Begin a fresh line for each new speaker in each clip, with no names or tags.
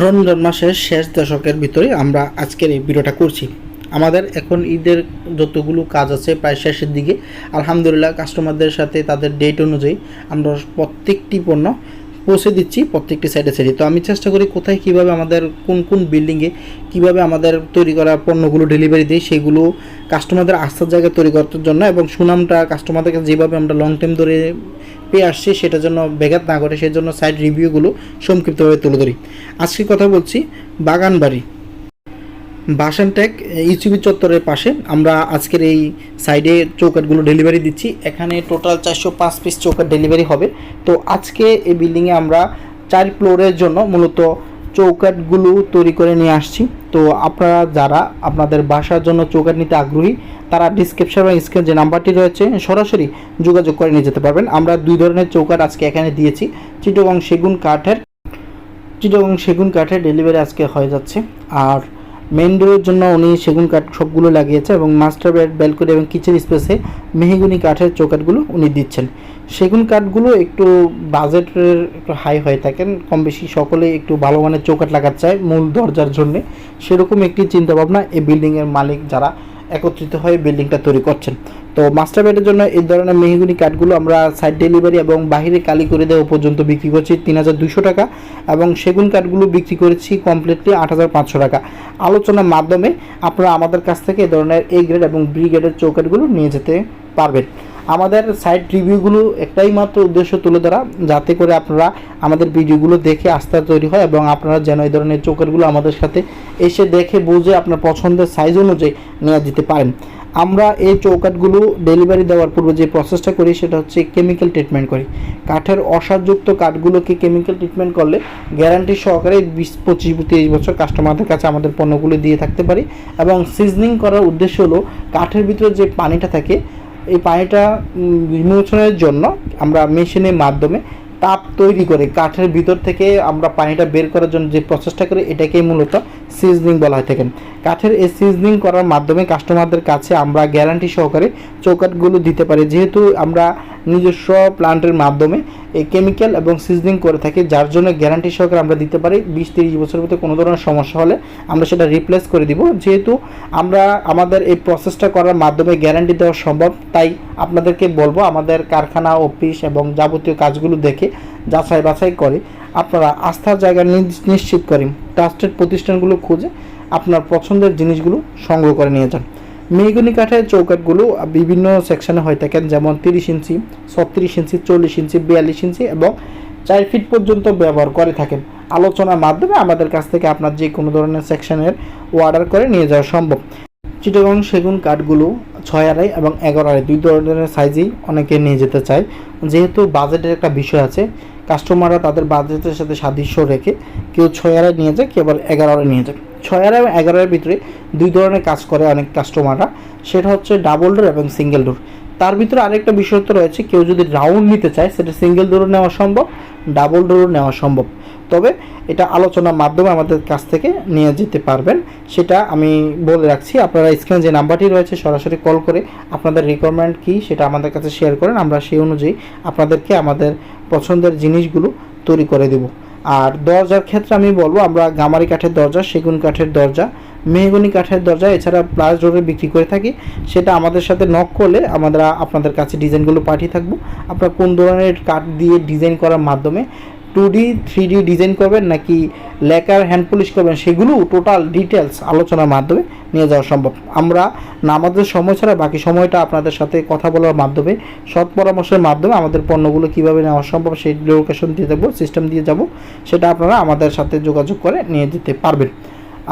রমজান মাসের শেষ দশকের ভিতরে আমরা আজকের এই ভিডিওটা করছি। আমাদের এখন ঈদের যতগুলো কাজ আছে প্রায় শেষের দিকে। আলহামদুলিল্লাহ কাস্টমারদের সাথে তাদের ডেট অনুযায়ী আমরা প্রত্যেকটি পণ্য পৌঁছে দিচ্ছি প্রত্যেকটি সাইডে সাইডে তো আমি চেষ্টা করি কোথায়, কীভাবে আমাদের, কোন কোন বিল্ডিংয়ে কীভাবে আমাদের তৈরি করা পণ্যগুলো ডেলিভারি দিই, সেগুলো কাস্টমারদের আস্থার জায়গায় তৈরি করার জন্য এবং সুনামটা কাস্টমারদের কাছে যেভাবে আমরা লং টাইম ধরে পেয়ে আসছি, সেটার জন্য ব্যাঘাত না করে সেই জন্য সাইড রিভিউগুলো সংক্ষিপ্তভাবে তুলে ধরি। আজকে কথা বলছি বাগানবাড়ি। বাসানটেক ইউসিবি চত্বরের পাশে। আমরা আজকের এই সাইডে চৌকাটগুলো ডেলিভারি দিচ্ছি। এখানে টোটাল চারশো পাঁচ পিস চৌকাট ডেলিভারি হবে। তো আজকে এই বিল্ডিংয়ে আমরা চার ফ্লোরের জন্য মূলত চৌকাটগুলো তৈরি করে নিয়ে আসছি। তো আপনারা যারা আপনাদের বাসার জন্য চৌকাট নিতে আগ্রহী, তারা ডিসক্রিপশন বা স্ক্রিন যে নাম্বারটি রয়েছে, সরাসরি যোগাযোগ করে নিয়ে যেতে পারবেন। আমরা দুই ধরনের চৌকাট আজকে এখানে দিয়েছি। চিটগং সেগুন কাঠের, চিটগং সেগুন কাঠের ডেলিভারি আজকে হয়ে যাচ্ছে। আর মেন ডোরের জন্য উনি সেগুন কাঠ সবগুলো লাগিয়েছে এবং মাস্টার বেড ব্যালকনি এবং কিচেন স্পেসে মেহগুনি কাঠের চৌকাঠগুলো উনি দিচ্ছেন। সেগুন কাঠগুলো একটু বাজেটের একটু হাই হয়ে থাকেন কম বেশি সকলে একটু ভালো মানের চৌকাট লাগাতে চায় মূল দরজার জন্যে। সেরকম একটি চিন্তাভাবনা এই বিল্ডিংয়ের মালিক যারা একত্রিত হয়ে বিল্ডিংটা তৈরি করছেন। তো মাস্টার বেডের জন্য এই ধরনের মেহগুনি কাঠগুলো আমরা সাইড ডেলিভারি এবং বাহিরে কালি করে দেওয়া পর্যন্ত বিক্রি করছি তিন হাজার দুশো টাকা এবং সেগুন কাঠগুলো বিক্রি করেছি কমপ্লিটলি আট হাজার পাঁচশো টাকা। আলোচনার মাধ্যমে আপনারা আমাদের কাছ থেকে এই ধরনের এ গ্রেড এবং বি গ্রেডের চৌকাঠগুলো নিয়ে যেতে পারবেন। আমাদের সাইট রিভিউগুলো একটাই মাত্র উদ্দেশ্য তুলে ধরা, যাতে করে আপনারা আমাদের ভিডিওগুলো দেখে আস্থা তৈরি হয় এবং আপনারা যেন এই ধরনের চোখেরগুলো আমাদের সাথে এসে দেখে বুঝে আপনার পছন্দের সাইজ অনুযায়ী নেওয়া দিতে পারেন। আমরা এই চৌকাটগুলো ডেলিভারি দেওয়ার পূর্বে যে প্রসেসটা করি, সেটা হচ্ছে কেমিক্যাল ট্রিটমেন্ট করি। কাঠের অসারযুক্ত কাঠগুলোকে কেমিক্যাল ট্রিটমেন্ট করলে গ্যারান্টি সহকারে বিশ, পঁচিশ, তিরিশ বছর কাস্টমারদের কাছে আমাদের পণ্যগুলো দিয়ে থাকতে পারি। এবং সিজনিং করার উদ্দেশ্য হলো, কাঠের ভিতরে যে পানিটা থাকে এই পানিটা বিমোচনের জন্য আমরা মেশিনের মাধ্যমে তাপ তৈরি করে কাঠের ভিতর থেকে আমরা পানিটা বের করার জন্য যে প্রসেসটা করি, এটাকেই মূলত সিজনিং বলা হয়ে থাকেন কাঠের এই সিজনিং করার মাধ্যমে কাস্টমারদের কাছে আমরা গ্যারান্টি সহকারে চৌকাটগুলো দিতে পারি। যেহেতু আমরা নিজস্ব প্লান্টের মাধ্যমে এই কেমিক্যাল এবং সিজনিং করে থাকি, যার জন্য গ্যারান্টি সহকারে আমরা দিতে পারি। বিশ, তিরিশ বছরের মধ্যে কোনো ধরনের সমস্যা হলে আমরা সেটা রিপ্লেস করে দিব। যেহেতু আমরা আমাদের এই প্রসেসটা করার মাধ্যমে গ্যারান্টি দেওয়া সম্ভব, তাই আপনাদেরকে বলব আমাদের কারখানা অফিস এবং যাবতীয় কাজগুলো দেখে যাচাই বাছাই করে আপনারা আস্থার জায়গা নিশ্চিত করেন ট্রাস্টেড প্রতিষ্ঠানগুলো খুঁজে আপনার পছন্দের জিনিসগুলো সংগ্রহ করে নিয়ে যান। মেহগনি কাঠের চৌকাটগুলো বিভিন্ন সেকশনে হয়ে থাকেন, যেমন তিরিশ ইঞ্চি, ছত্রিশ ইঞ্চি, চল্লিশ ইঞ্চি, বিয়াল্লিশ ইঞ্চি এবং চার ফিট পর্যন্ত ব্যবহার করে থাকেন। আলোচনার মাধ্যমে আমাদের কাছ থেকে আপনার যে কোনো ধরনের সেকশনের অর্ডার করে নিয়ে যাওয়া সম্ভব। চিটাগং সেগুন কাঠগুলো ছয় আড়াই এবং এগারো আড়াই, দুই ধরনের সাইজেই অনেকে নিয়ে যেতে চায়। যেহেতু বাজেটের একটা বিষয় আছে কাস্টমাররা তাদের বাজেটের সাথে সাদৃশ্য রেখে কেউ ছয় নিয়ে যায়, কেউ আবার এগারো নিয়ে যায়। ছয় এবং এগারো ভিতরে দুই ধরনের কাজ করে অনেক কাস্টমাররা। সেটা হচ্ছে ডাবল ডোর এবং সিঙ্গেল ডোর। তার ভিতরে আরেকটা তো রয়েছে, কেউ যদি রাউন্ড নিতে চায়, সেটা সিঙ্গেল ডোরও নেওয়া সম্ভব, ডাবল ডোরও নেওয়া সম্ভব। তবে এটা আলোচনার মাধ্যমে আমাদের কাছ থেকে নিয়ে যেতে পারবেন। সেটা আমি বলে রাখছি, আপনারা স্ক্রিনে যে নাম্বারটি রয়েছে সরাসরি কল করে আপনাদের রিকোয়ারমেন্ট কী সেটা আমাদের কাছে শেয়ার করেন, আমরা সেই অনুযায়ী আপনাদেরকে আমাদের পছন্দের জিনিসগুলো তৈরি করে দেব। আর দরজার ক্ষেত্রে আমি বলব, আমরা গামারি কাঠের দরজা, সেগুন কাঠের দরজা, মেহগনি কাঠের দরজা, এছাড়া প্লাস ডোরে বিক্রি করে থাকি। সেটা আমাদের সাথে নক করলে আমরা আপনাদের কাছে ডিজাইনগুলো পাঠিয়ে থাকব। আপনারা কোন ধরনের কাঠ দিয়ে ডিজাইন করার মাধ্যমে two D three D design করবেন নাকি লেকার হ্যান্ড পলিশ করবেন, সেগুলো টোটাল ডিটেলস আলোচনার মাধ্যমে নিয়ে যাওয়া সম্ভব। আমরা নামাজের সময় ছাড়া বাকি সময়টা আপনাদের সাথে কথা বলার মাধ্যমে, সৎ পরামর্শের মাধ্যমে আমাদের পণ্যগুলো কীভাবে নেওয়া সম্ভব, সেই লোকেশন দিয়ে দেবো সিস্টেম দিয়ে যাব, সেটা আপনারা আমাদের সাথে যোগাযোগ করে নিয়ে যেতে পারবেন।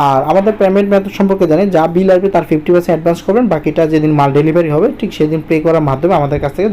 আর আমাদের পেমেন্ট মেথড সম্পর্কে জানি, যা বিল আসবে তার ফিফটি পার্সেন্ট অ্যাডভান্স করবেন, বাকিটা যেদিন মাল ডেলিভারি হবে, ঠিক সেদিন পে করার মাধ্যমে আমাদের কাছ থেকে